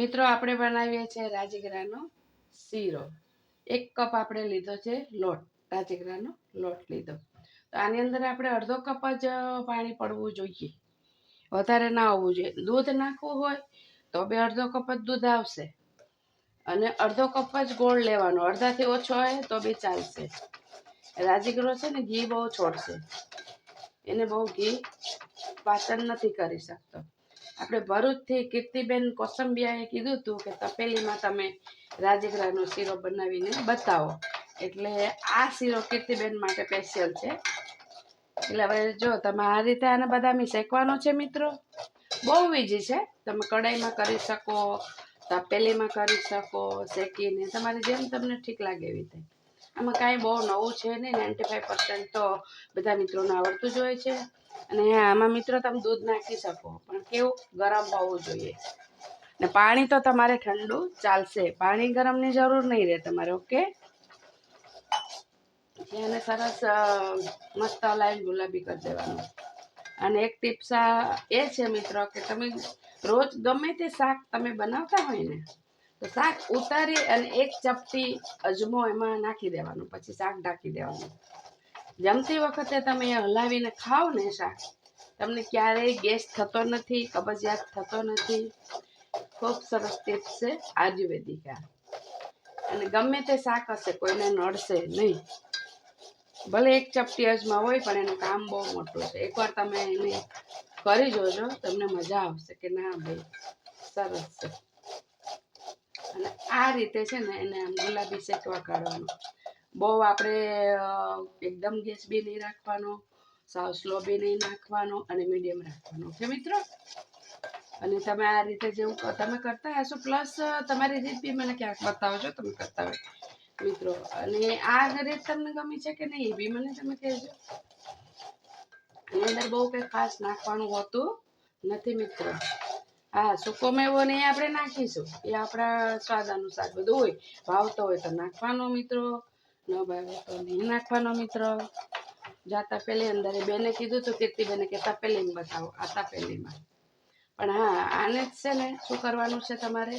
મિત્રો, આપણે બનાવીએ છીએ રાજગરાનો શીરો. એક કપ આપણે લીધો છે લોટ. રાજગરાનો લોટ લીધો. તો આની અંદર આપણે અડધો કપ જ પાણી પડવું જોઈએ. વધારે ના હોવું જોઈએ. દૂધ નાખવું હોય તો બે અડધો કપ જ દૂધ આવશે. અને અડધો કપ જ ગોળ લેવાનો. અડધાથી ઓછો હોય તો બી ચાલશે. રાજીગરો છે ને, ઘી બહુ છોડશે. એને બહુ ઘી પાચન નથી કરી શકતો. આપણે ભરૂચથી કીર્તિબેન કોસંબિયાએ કીધું હતું કે તપેલીમાં તમે રાજગરાનો શીરો બનાવીને બતાવો. એટલે આ શીરો કીર્તિબેન માટે સ્પેશિયલ છે. એટલે હવે જો, તમે આ રીતે આને બદામી શેકવાનો છે મિત્રો? બહુ ઈજી છે. તમે કઢાઈમાં કરી શકો, તપેલીમાં કરી શકો, શેકીને, તમારે જેમ તમને ઠીક લાગે એવી રીતે. આમાં કાંઈ બહુ નવું છે નહીં નાઇન્ટી ફાઈવ પર્સન્ટ તો બધા મિત્રોને આવડતું જ હોય છે. અને આમાં મિત્રો તમે દૂધ નાખી શકો, પણ કેવું ગરમ હોવું જોઈએ. ને પાણી તો તમારે ઠંડુ ચાલશે, પાણી ગરમની જરૂર નહીં રહે તમારે, ઓકે? એને સરસ મસ્ત લાઈન ગુલાબી કરી દેવાનું. અને એક ટિપ્સ એ છે મિત્રો કે તમે રોજ ગમે તે શાક તમે બનાવતા હોય ને તો શાક ઉતારી અને એક ચપટી અજમો એમાં નાખી દેવાનું, પછી શાક ઢાંકી દેવાનું. જમતી વખતે તમે હલાવીને ખાઓ ને શાક. તમને ક્યારેય ગેસ થતો નથી, કબજિયાત થતો નથી. ખૂબ સરસ ટીપ છે આયુર્વેદિક. અને ગમે તે શાક હશે, કોઈને નડશે નહીં. ભલે એક ચપટી અજમા હોય, પણ એનું કામ બહુ મોટું છે. એકવાર તમે એને કરી જોજો, તમને મજા આવશે કે ના ભાઈ, સરસ છે. અને આ રીતે છે ને એને આમ ગુલાબી શેકવા કાઢવાનો. બહુ આપણે એકદમ ગેસ બી નહીં રાખવાનો, સાવ સ્લો બી નહીં નાખવાનો અને મીડિયમ રાખવાનો. ઓકે મિત્રો? અને તમે આ રીતે જેવું તમે કરતા હશો પ્લસ તમારી બી મને ક્યાંક બતાવજો, તમે કરતા હોય. મિત્રો, અને આ રીત તમને ગમી છે કે નહીં એ બી મને તમે કહેજો. એની અંદર બહુ કંઈ ખાસ નાખવાનું હોતું નથી મિત્રો. હા, સૂકો મેવો ને એ આપણે નાખીશું. એ આપણા સ્વાદ અનુસાર બધું હોય. ભાવતો હોય તો નાખવાનો મિત્રો, ન ભાવે તો નહીં નાખવાનો મિત્રો. જાતા પેલી અંદર એ બેને કીધું હતું કીર્તિબેને કે તપેલીમાં બતાવો, આ તપેલીમાં. પણ હા, આને જ છે ને શું કરવાનું છે તમારે?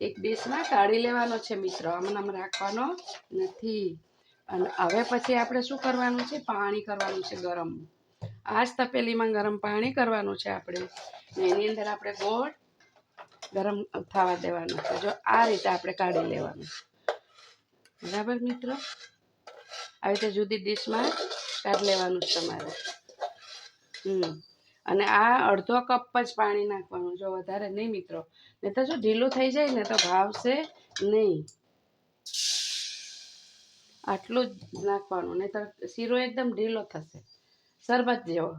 એક ડીશમાં કાઢી લેવાનો છે મિત્રો, આમ રાખવાનો નથી. અને હવે પછી આપણે શું કરવાનું છે? પાણી કરવાનું છે ગરમ. આ જ તપેલીમાં ગરમ પાણી કરવાનું છે આપણે. એની અંદર આપણે ગોળ ગરમ થવા દેવાનું છે. જો આ રીતે આપણે કાઢી લેવાનું. બરાબર મિત્રો? આવી રીતે જુદી ડીશમાં કાઢી લેવાનું છે તમારે. હમ. અને આ અડધો કપ જ પાણી નાખવાનું, જો વધારે નહીં મિત્રો. નહીં તો જો ઢીલું થઈ જાય ને તો ભાવશે નહીં. આટલું જ નાખવાનું, નહીં તો શીરો એકદમ ઢીલો થશે. શરબત જેવો.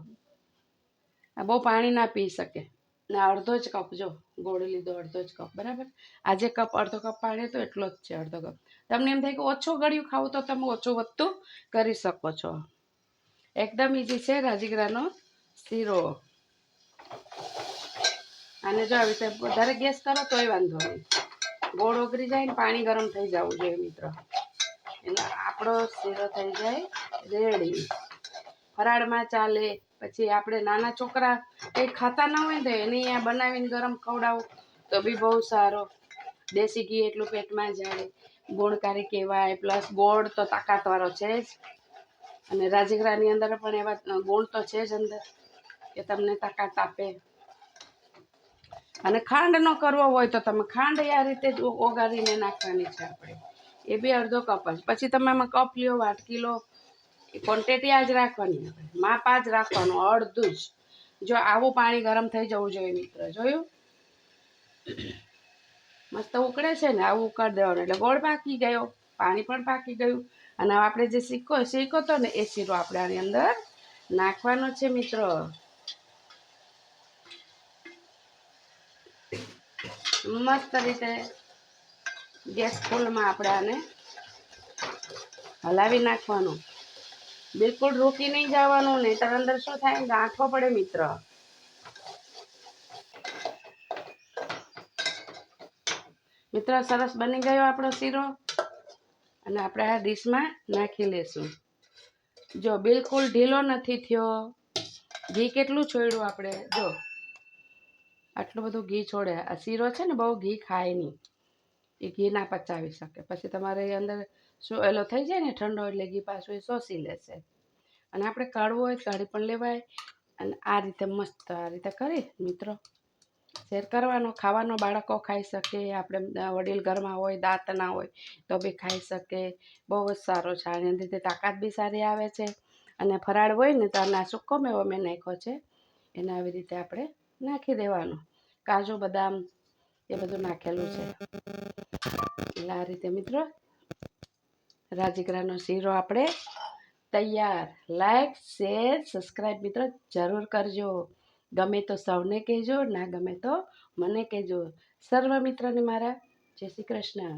આ બહુ પાણી ના પી શકે. ને, અડધો જ કપ જો, ગોળ લીધો, અડધો જ કપ, બરાબર? આજે કપ, અડધો કપ પાણી તો એટલો જ છે, અડધો કપ. તમને એમ થાય કે ઓછું ગળ્યું ખાવું તો તમે ઓછું વધતું કરી શકો છો. એકદમ ઈઝી છે રાજીગરાનો શીરો. અને જો આવી રીતે વધારે ગેસ કરો તોય વાંધો નહીં. ગોળ ઓગળી જાય ને પાણી ગરમ થઈ જવું જોઈએ, મિત્રો. એટલે આપણો શીરો થઈ જાય રેડી. ફરાળમાં ચાલે, પછી આપણે નાના છોકરા કંઈ ખાતા ના હોય ને એની અહીંયા બનાવીને ગરમ ખવડાવો, તો બી બહુ સારો. દેશી ઘી એટલું પેટમાં જાય. ગુણકારી કહેવાય, પ્લસ ગોળ તો તાકાતવાળો છે જ. અને રાજગરાની અંદર પણ એવા ગુણ તો છે જ અંદર, કે તમને તાકાત આપે. અને ખાંડ ન કરવો હોય તો તમે ખાંડ આ રીતે ઓગાળીને નાખવાની છે આપણે. એ બી અડધો કપ જ. પછી તમે એમાં કપ લ્યો, વાટકી લો ક્વોન્ટિટી આ જ રાખવાની માપ આ જ રાખવાનું, અડધું જ. જો આવું પાણી ગરમ થઈ જવું જોઈએ મિત્ર, જોયું? મસ્ત ઉકળે છે ને, આવું ઉકાળ દેવાનું. એટલે ગોળ પાકી ગયો, પાણી પણ પાકી ગયું. અને આપણે જે શીખો શીખો તો ને, એ શીરો આપણે આની અંદર નાખવાનો છે મિત્રો. મસ્ત રીતે ગેસ ફૂલમાં આપણે આને હલાવી નાખવાનું. બિલકુલ રોકી નહીં જવાનું નહીં અંદર શું થાય? ગાંઠો પડે મિત્ર. મિત્ર, સરસ બની ગયો આપણો શીરો. અને આપણે આ ડીશમાં નાખી લેશું. જો, બિલકુલ ઢીલો નથી થયો. ઘી કેટલું છોડ્યું આપણે? જો, આટલું બધું ઘી છોડે. આ શીરો છે ને, બહુ ઘી ખાય નહીં. એ ઘી ના પચાવી શકે. પછી તમારે અંદર શું એલો થઈ જાય ને ઠંડો એટલે ઘી પાછું એ શોષી લેશે. અને આપણે કાઢવું હોય કાઢી પણ લેવાય. અને આ રીતે મસ્ત આ રીતે કરી, મિત્રો. શેર કરવાનો, ખાવાનો બાળકો ખાઈ શકે, આપણે વડીલ ઘરમાં હોય દાંત ના હોય, તો બી ખાઈ શકે. બહુ જ સારો છે. આની લીધે તાકાત બી સારી આવે છે. અને ફરાળ હોય ને તો આ સૂકો મેવો મેં નાખ્યો છે. એને આવી રીતે આપણે નાખી દેવાનું. કાજુ, બદામ એ બધું નાખેલું છે. એટલે આ રીતે, મિત્રો રાજગરાનો શીરો આપણે તૈયાર. લાઈક શેર સબસ્ક્રાઈબ મિત્રો જરૂર કરજો. ગમે તો સૌને કહેજો, ના ગમે તો મને કહેજો. સર્વ મિત્રોને મારા જય શ્રી કૃષ્ણ.